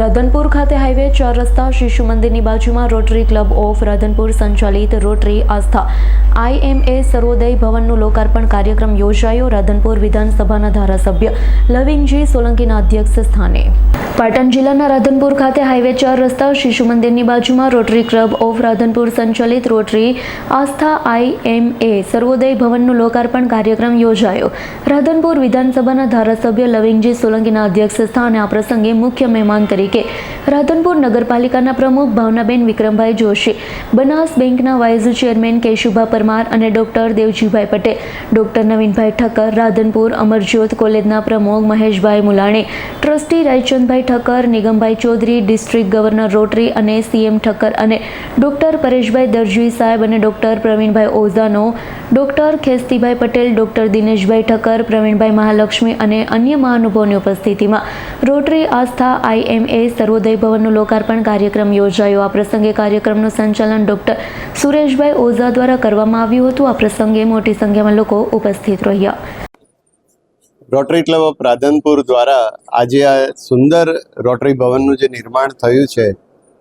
રાધનપુર ખાતે હાઈવે ચાર રસ્તા શિશુ મંદિરની બાજુમાં રોટરી ક્લબ ઓફ રાધનપુર સંચાલિત રોટરી આસ્થા. આઈએમએ સર્વોદય ભવનનું લોકાર્પણ કાર્યક્રમ યોજાયો રાધનપુર વિધાનસભાના ધારાસભ્ય લવિંગજી સોલંકીના અધ્યક્ષ સ્થાને. પાટણ જિલ્લાના રાધનપુર ખાતે હાઈવે ચાર રસ્તા શિશુ મંદિરની બાજુમાં રોટરી ક્લબ ઓફ રાધનપુર સંચાલિત રોટરી આસ્થા આઈએમએ સર્વોદય ભવનનું લોકાર્પણ કાર્યક્રમ યોજાયો. રાધનપુર વિધાનસભાના ધારાસભ્ય લવિંગજી સોલંકીના અધ્યક્ષ સ્થાને આ પ્રસંગે મુખ્ય મહેમાન તરીકે રાધનપુર નગરપાલિકાના પ્રમુખ ભાવનાબેન વિક્રમભાઈ જોશી, બનાસ બેંકના વાઇસ ચેરમેન કેશુભા પરમાર અને ડોક્ટર દેવજીભાઈ પટેલ, ડોક્ટર નવીનભાઈ ઠક્કર, રાધનપુર અમરજ્યોત કોલેજના પ્રમુખ Maheshbhai Mulani, trustee Raichandbhai Thakkar, Nigambhai Chaudhari, district governor rotary અને સીએમ ઠક્કર અને ડોક્ટર પરેશભાઈ દરજી સાહેબ અને ડોક્ટર પ્રવીણભાઈ ઓઝાનો, ડોક્ટર ખેસ્તીભાઈ પટેલ, ડોક્ટર દિનેશભાઈ ઠક્કર, પ્રવીણભાઈ મહાલક્ષ્મી અને અન્ય મહાનુભાવોની ઉપસ્થિતિમાં રોટરી આસ્થા આઈએમએ સર્વોદય ભવનનું લોકાર્પણ કાર્યક્રમ યોજાયો. આ પ્રસંગે કાર્યક્રમનું સંચાલન ડોક્ટર સુરેશભાઈ ઓઝા દ્વારા કરવામાં આવ્યું હતું. આ પ્રસંગે મોટી સંખ્યામાં લોકો ઉપસ્થિત રહ્યા. રોટરી ક્લબ ઓફ રાધનપુર દ્વારા આજે આ સુંદર રોટરી ભવનનું જે નિર્માણ થયું છે,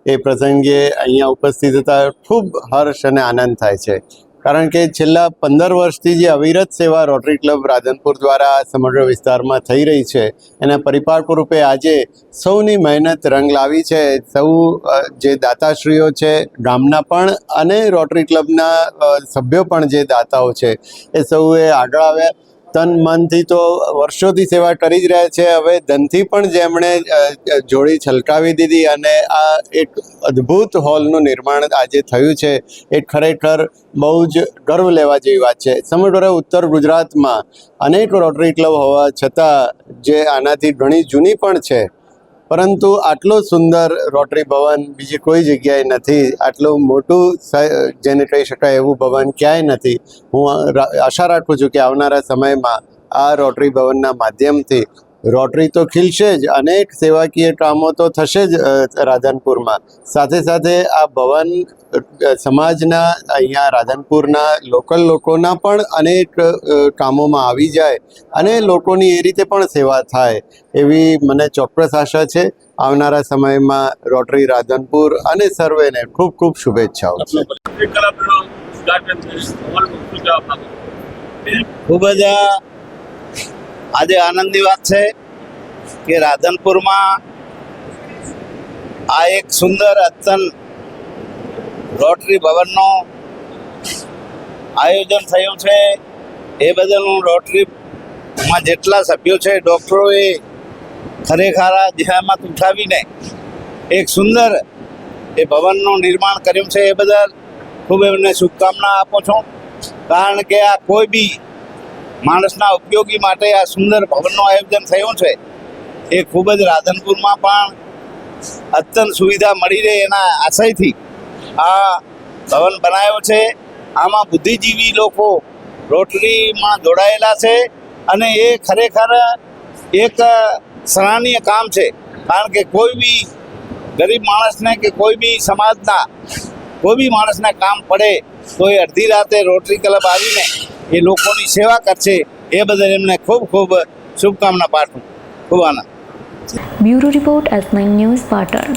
એ પ્રસંગે અહીંયા ઉપસ્થિત થતા ખૂબ હર્ષ અને આનંદ થાય છે. કારણ કે છેલ્લા પંદર વર્ષથી જે અવિરત સેવા રોટરી ક્લબ રાધનપુર દ્વારા સમગ્ર વિસ્તારમાં થઈ રહી છે, એના પરિપાક આજે સૌની મહેનત રંગ લાવી છે. સૌ જે દાતાશ્રીઓ છે, ગામના પણ અને રોટરી ક્લબના સભ્યો પણ જે દાતાઓ છે, એ સૌએ આગળ આવ્યા. તન મનથી તો વર્ષોથી સેવા કરી જ રહ્યા છે. હવે ધનથી પણ જેમણે જોડી છલકાવી દીધી અને આ એક અદ્ભુત હોલનું નિર્માણ આજે થયું છે. એ ખરેખર બહુ જ ગર્વ લેવા જેવી વાત છે. સમગ્ર ઉત્તર ગુજરાતમાં અનેક રોટરી ક્લબ હોવા છતાં જે આનાથી ઘણી જૂની પણ છે. પરંતુ આટલો સુંદર રોટરી ભવન બીજી કોઈ જગ્યાએ નથી. આટલું મોટું જેને કહી શકાય એવું ભવન ક્યાંય નથી. હું આશા રાખું છું કે આવનારા સમયમાં આ રોટરી ભવનના માધ્યમથી રોટરી તો ખીલશે જ અનેક સેવાકીય કામો તો થશે જ રાધનપુરમાં. સાથે સાથે આ ભવન સમાજના અહીંયા રાધનપુરના લોકલ લોકોના પણ અનેક કામોમાં આવી જાય અને લોકોની એ રીતે પણ સેવા થાય એવી મને ચોક્કસ આશા છે. આવનારા સમયમાં રોટરી રાધનપુર અને સર્વેને ખૂબ ખૂબ શુભેચ્છાઓ ખૂબ જ આજે આનંદની વાત છે કે રાધનપુરમાં આ એક સુંદર અતન રોટરી ભવનનું આયોજન થયું છે. એ બદલ હું રોટરીમાં જેટલા સભ્યો છે, ડૉક્ટરોએ ખરેખર દિશામાં ઉઠાવીને એક સુંદર એ ભવનનું નિર્માણ કર્યું છે. એ બદલ ખૂબ એમને શુભકામના આપું છું. કારણ કે આ કોઈ બી માણસના ઉપયોગી માટે આ સુંદર ભવનનું આયોજન થયું છે. એ ખૂબ જ રાધનપુરમાં પણ અત્યંત સુવિધા મળી રહે એના આશયથી આ ભવન બનાવ્યો છે. આમાં બુદ્ધિજીવી લોકો રોટરીમાં જોડાયેલા છે અને એ ખરેખર એક સરાહનીય કામ છે. કારણ કે કોઈ બી ગરીબ માણસને કે કોઈ બી સમાજના કોઈ બી માણસને કામ પડે તો એ અડધી રાતે રોટરી ક્લબ આવીને એ લોકોની સેવા કરશે એ બદલ એમને ખૂબ ખૂબ શુભકામના પાઠવું. ખૂબ આનંદ. Bureau report S nine news Patan.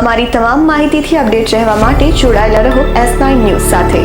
અમારી તમામ માહિતીથી અપડેટ રહેવા માટે જોડાયેલા રહો એસ નાઇન ન્યૂઝ સાથે.